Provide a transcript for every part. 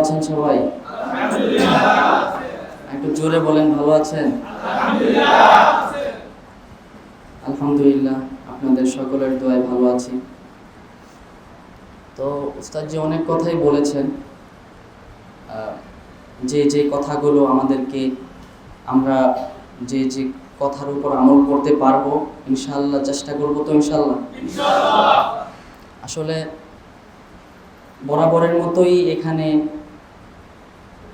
আছেন সবাই? একটু জোরে বলেন, ভালো আছেন? আলহামদুলিল্লাহ, আপনাদের সকলের দোয়ায় ভালো আছি। তো উস্তাদজি অনেক কথাই বলেছেন। যে যে কথাগুলো আমাদেরকে আমরা যে যে কথার উপর আমল করতে পারব ইনশাল্লাহ চেষ্টা করব তো ইনশাল্লাহ আসলে বরাবরের মতোই এখানে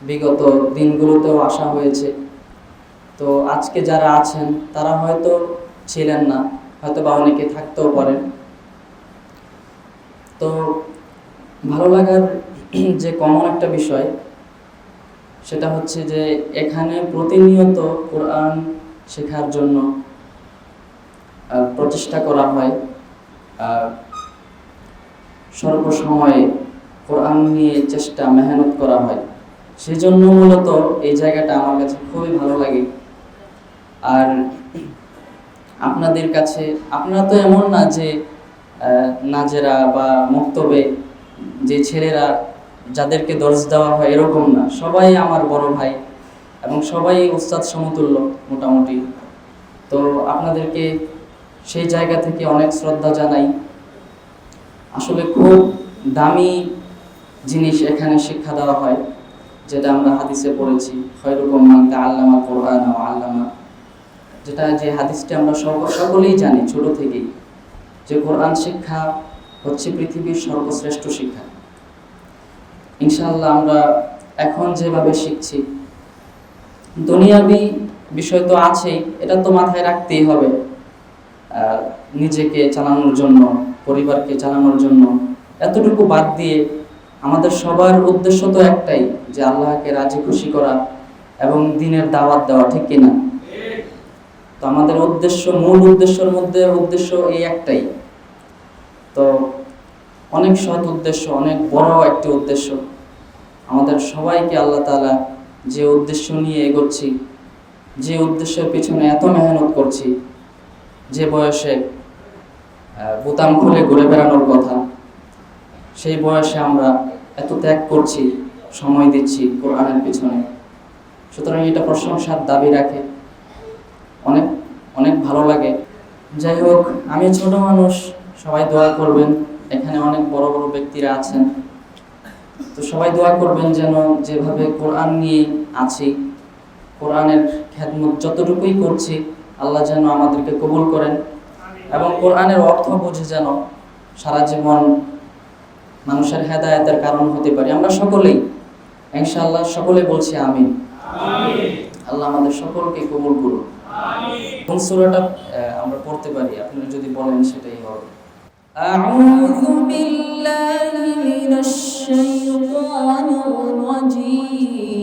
বিগত দিনগুলোতেও আসা হয়েছে। তো আজকে যারা আছেন, তারা হয়তো ছিলেন না হয়তো বা অনেকে থাকতেও পারেন। তো ভালো লাগার যে কমন একটা বিষয়, সেটা হচ্ছে যে এখানে প্রতিনিয়ত কোরআন শেখার জন্য প্রচেষ্টা করা হয়। সর্বসময়ে কোরআন নিয়ে চেষ্টা মেহনত করা হয়। সেজন্য মূলত এই জায়গাটা আমার কাছে খুবই ভালো লাগে। আর আপনাদের কাছে, আপনারা তো এমন না যে নাজেরা বা মুক্তবে যে ছেলেরা যাদেরকে দর্জ দেওয়া হয় এরকম না। সবাই আমার বড় ভাই এবং সবাই উস্তাদ সমতুল্য মোটামুটি। তো আপনাদেরকে সেই জায়গা থেকে অনেক শ্রদ্ধা জানাই। আসলে খুব দামি জিনিস এখানে শিক্ষা দেওয়া হয়, যেটা আমরা হাদিসে পড়েছি, খয়রুকুম মান তাআল্লামা কোরআন আল্লামা যেটা যে হাদিসটা আমরা সক- সকলেই জানি ছোট থেকেই, যে কোরআন শিক্ষা হচ্ছে পৃথিবীর সর্বশ্রেষ্ঠ শিক্ষা। ইনশাল্লাহ আমরা এখন যেভাবে শিখছি, দুনিয়াবি বিষয় তো আছেই, এটা তো মাথায় রাখতেই হবে নিজেকে চালানোর জন্য, পরিবারকে চালানোর জন্য, এতটুকু বাদ দিয়ে আমাদের সবার উদ্দেশ্য তো একটাই যে আল্লাহকে রাজি খুশি করা এবং দিনের দাওয়াত দেওয়া, ঠিক কিনা? তো আমাদের উদ্দেশ্য, মূল উদ্দেশ্যের মধ্যে উদ্দেশ্য এই একটাই। তো অনেক সৎ উদ্দেশ্য, অনেক বড় একটি উদ্দেশ্য। আমাদের সবাইকে আল্লাহ তালা যে উদ্দেশ্য নিয়ে এগোচ্ছি, যে উদ্দেশ্যের পিছনে এত মেহনত করছি, যে বয়সে বোতাম খুলে ঘুরে বেড়ানোর কথা সেই বয়সে আমরা এত ত্যাগ করছি, সময় দিচ্ছি কোরআনের পিছনে। সুতরাং এটা প্রশংসার দাবি রাখে। অনেক অনেক ভালো লাগে। যাই হোক, আমি ছোট মানুষ, সবাই দোয়া করবেন। এখানে অনেক বড় বড় ব্যক্তিরা আছেন। তো সবাই দোয়া করবেন যেন যেভাবে কোরআন নিয়ে আছি, কোরআনের খ্যাতমত যতটুকুই করছি, আল্লাহ যেন আমাদেরকে কবুল করেন। এবং কোরআনের অর্থ বুঝে যেন সারা জীবন মানুষের হেদায়েতের কারণ হতে পারি আমরা সকলেই ইনশাআল্লাহ সকলে বলছি আমিন আল্লাহ আমাদের সকলকে কবুল করুন কোন সূরাটা আহ, আমরা পড়তে পারি আপনি যদি বলেন সেটাই হবে أعوذ بالله من الشيطان الرجيم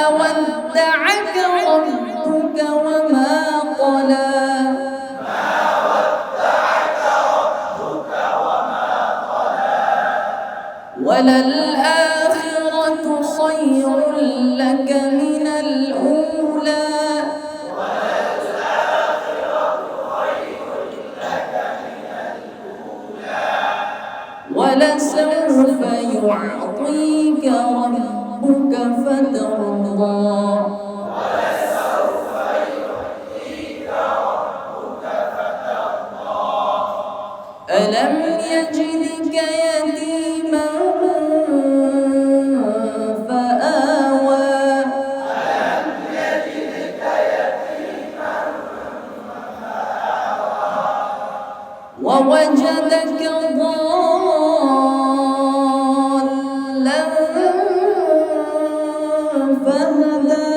وللآخرة خير لك من الأولى. خير لك من الأولى ولسوف يعطيك ربك فترضى ولسوف يعطيك ربك فترضى. ألم يجدك يا ووجدك ضالا فهدى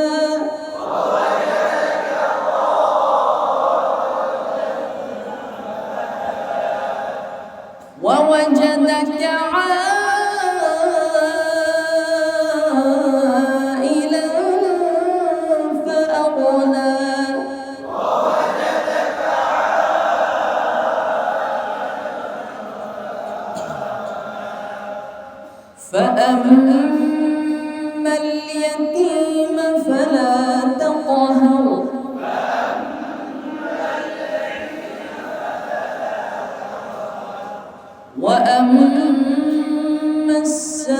فأما اليتيم فلا تقهر وأما السائل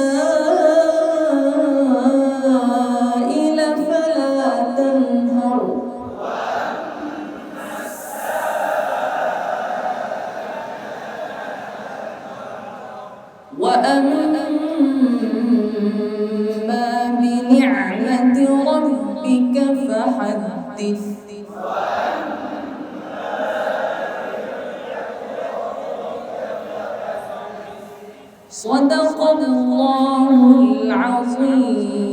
فلا تنهر وأما وأما بنعمة ربك فحدث صدق الله العظيم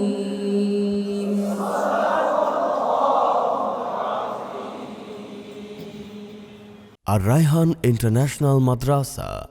Ar Raihan International Madrasa